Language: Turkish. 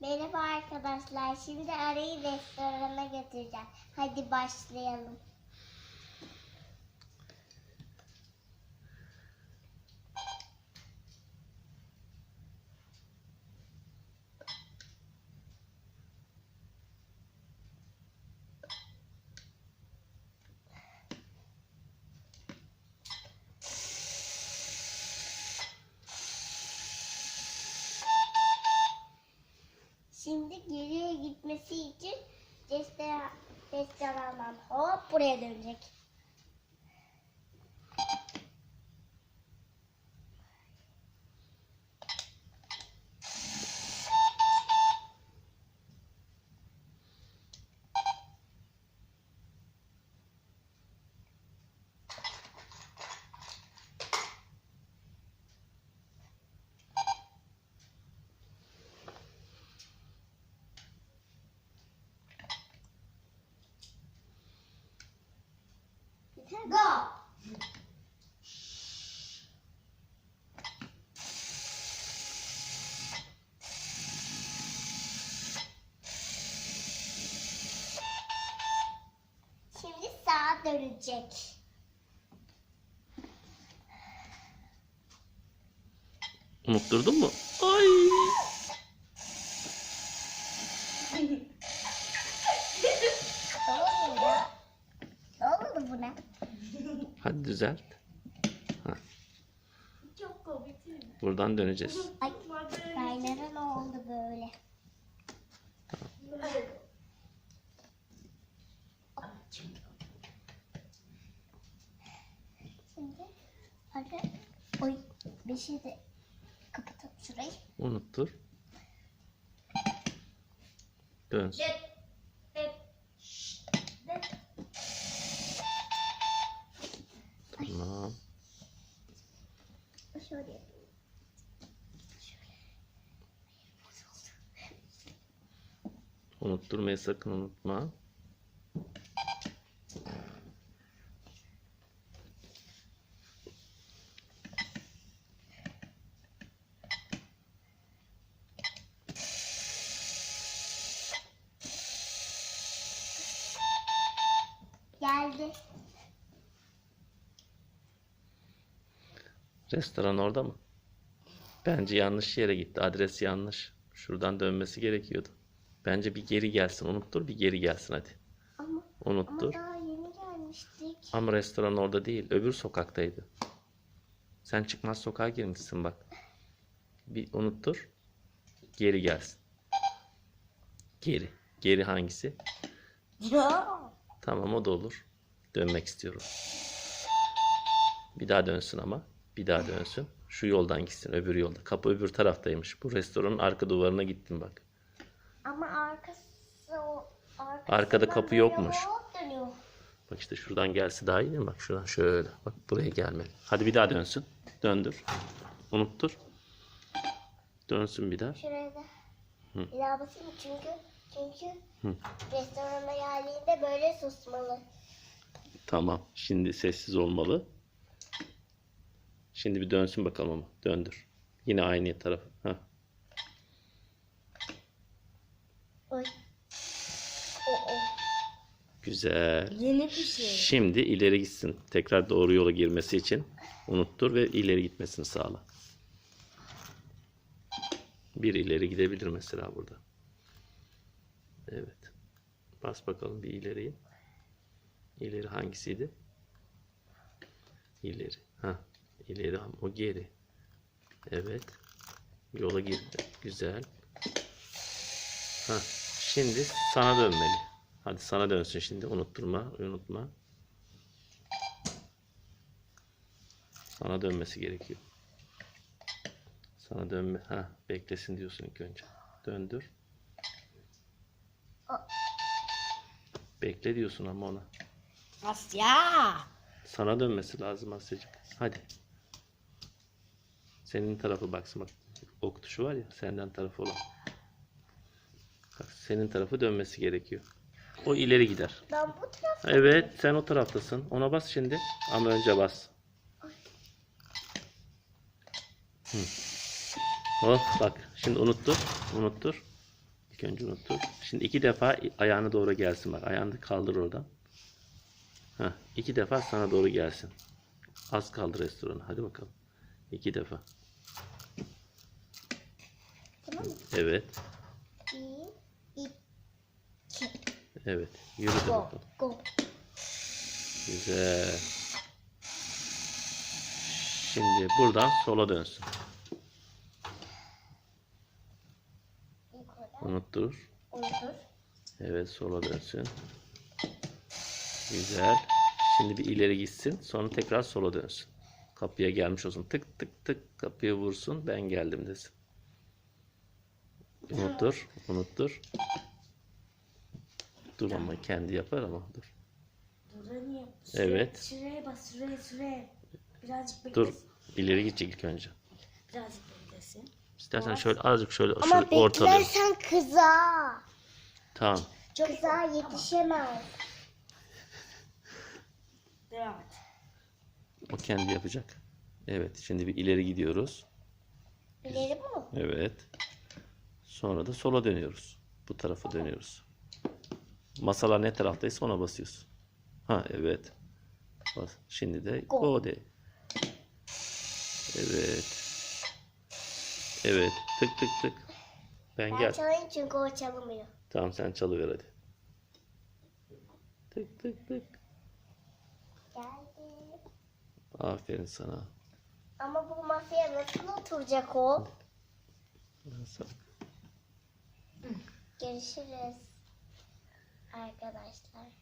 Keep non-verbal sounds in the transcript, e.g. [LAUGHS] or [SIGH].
Merhaba arkadaşlar. Şimdi arayı restorana götüreceğim. Hadi başlayalım. Şimdi geriye gitmesi için restoran, restorandan hop buraya dönecek. Go! Şimdi sağa dönecek. Unutturdun mu? Ay. Ne oluyor ya? Ne oldu buna? Hadi düzelt. Çok komik. Buradan döneceğiz. Ay raylara ne oldu böyle? Şimdi hadi oy bir şey de kapatalım şurayı. Unuttur. Dön. Tamam. Şöyle yapayım. Unutturmayı sakın unutma. Geldi. Restoran orada mı? Bence yanlış yere gitti. Adres yanlış. Şuradan dönmesi gerekiyordu. Bence bir geri gelsin. Unuttur bir geri gelsin hadi. Ama, ama Unuttur. daha yeni gelmiştik. Ama restoran orada değil. Öbür sokaktaydı. Sen çıkmaz sokağa girmişsin bak. Bir unuttur. Geri gelsin. Geri. Geri hangisi? Ya. Tamam o da olur. Dönmek istiyorum. Bir daha dönsün ama. Bir daha dönsün. Şu yoldan gitsin. Öbür yolda. Kapı öbür taraftaymış. Bu restoranın arka duvarına gittin bak. Ama arkası o arkası Arkada kapı yokmuş. dönüyor. Bak işte şuradan gelse daha iyi değil mi? Bak şuradan şöyle. Bak buraya gelmeli. Hadi bir daha dönsün. Döndür. Unuttur. Dönsün bir daha. Şuraya da. Bir daha basayım çünkü çünkü Hı. restorana geldiğinde böyle susmalı. Tamam. Şimdi sessiz olmalı. Şimdi bir dönsün bakalım ama. Döndür. Yine aynı tarafı. Heh. Oy. O o. Güzel. Yeni bir şey. Şimdi ileri gitsin. Tekrar doğru yola girmesi için unuttur ve ileri gitmesini sağla. Bir ileri gidebilir mesela burada. Evet. Bas bakalım bir ileriye. İleri hangisiydi? İleri. Ha, ileri o geri. Evet. Yola girdi. Güzel. Ha, şimdi sana dönmeli. Hadi sana dönsün şimdi. Unutturma, unutma. Sana dönmesi gerekiyor. Sana dönme. Ha, beklesin diyorsun ilk önce. Döndür. Bekle diyorsun ama ona. Asya. Sana dönmesi lazım Asya'cık. Hadi. Senin tarafı baksın bak. Ok tuşu var ya senden tarafı olan. Senin tarafı dönmesi gerekiyor. O ileri gider. Ben bu taraf Evet sen o taraftasın. Ona bas şimdi. Ama önce bas. Hı. Oh bak şimdi unuttur. Unuttur. İlk önce unuttur. Şimdi iki defa ayağını doğru gelsin bak. Ayağını kaldır oradan. Heh, iki defa sana doğru gelsin. Az kaldı restoranı. Hadi bakalım. İki defa. Tamam mı? Evet. Bir, iki, Evet. Yürü de go, bakalım. go. Güzel. Şimdi buradan sola dönsün. Unuttur. unutur. Evet sola dönsün. Güzel. Şimdi bir ileri gitsin. Sonra tekrar sola dönsün. Kapıya gelmiş olsun. Tık tık tık kapıya vursun. Ben geldim desin. Unuttur. Unuttur. Dur ama kendi yapar ama dur. Burada niye? Evet. Şuraya bas, şuraya, şuraya. Birazcık Dur. beklesin. İleri gidecek ilk önce. Birazcık beklesin. İstersen şöyle azıcık şöyle Ama şöyle ortalayalım. beklersen kıza. Tamam. Kıza yetişemez. [LAUGHS] Devam et. O kendi yapacak. Evet. Şimdi bir ileri gidiyoruz. İleri bu mu? Evet. Sonra da sola dönüyoruz. Bu tarafa dönüyoruz. Masalar ne taraftaysa ona basıyorsun. Ha evet. Bas. Şimdi de Go. go de. Evet. Evet. Tık tık tık. Ben Ben gel. çalayım çünkü o çalamıyor. Tamam sen çalıver hadi. Tık tık tık. Geldi. Aferin sana. Ama bu masaya nasıl oturacak o? Nasıl? Görüşürüz. Arkadaşlar.